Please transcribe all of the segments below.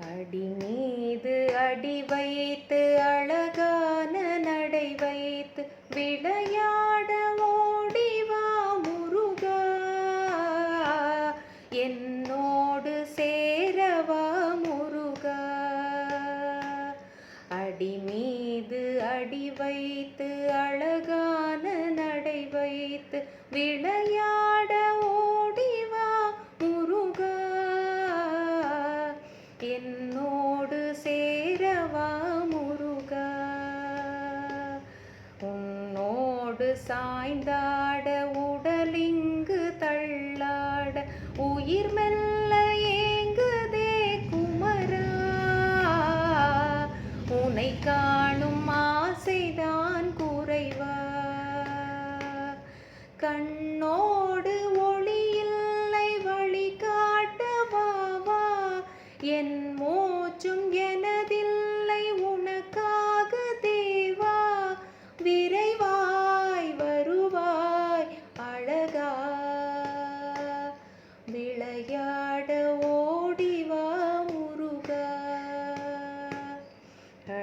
அடி மீது அடி வைத்து அழகான நடை வைத்து விளையாட ஓடிவா முருகா. என்னோடு சேரவா முருகா. அடி மீது அடி வைத்து அழகான நடை வைத்து விளையாட சாய்ந்தாட உடலிங்கு தள்ளாட உயிர் மெல்ல ஏங்குதே குமரா. உனை காணும் ஆசைதான் குறைவா. கண்ணோடு ஒளியில்லை இல்லை வழி காட்டவா என்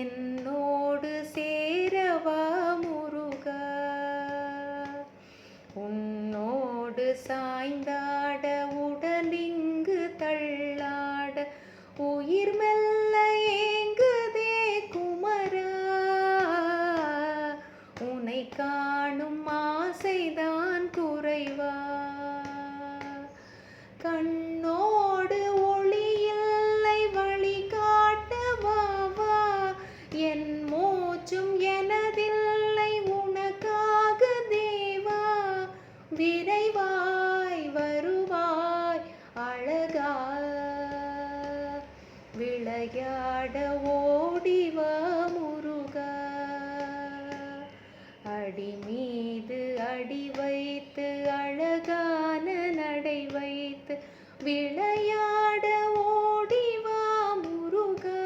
என்னோடு சேரவா முருகா? உன்னோடு சாய்ந்தாட உடலிங்கு தள்ளாட உயிர் மெல்ல ஏங்குதே குமரா? உனை காணும் ஆசைதான் குறைவா? கண் விளையாட ஓடிவா முருகா.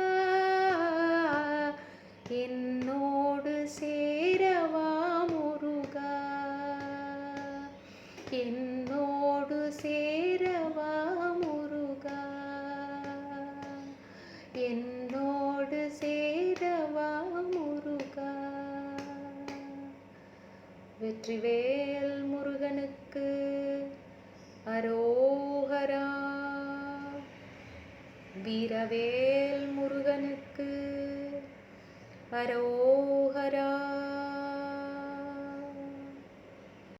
என்னோடு சேரவா முருகா. என்னோடு சேரவா முருகா. என்னோடு சேரவா முருகா. வெற்றிவேல் முருகனுக்கு வீரவேல் முருகனுக்கு. அரோகரா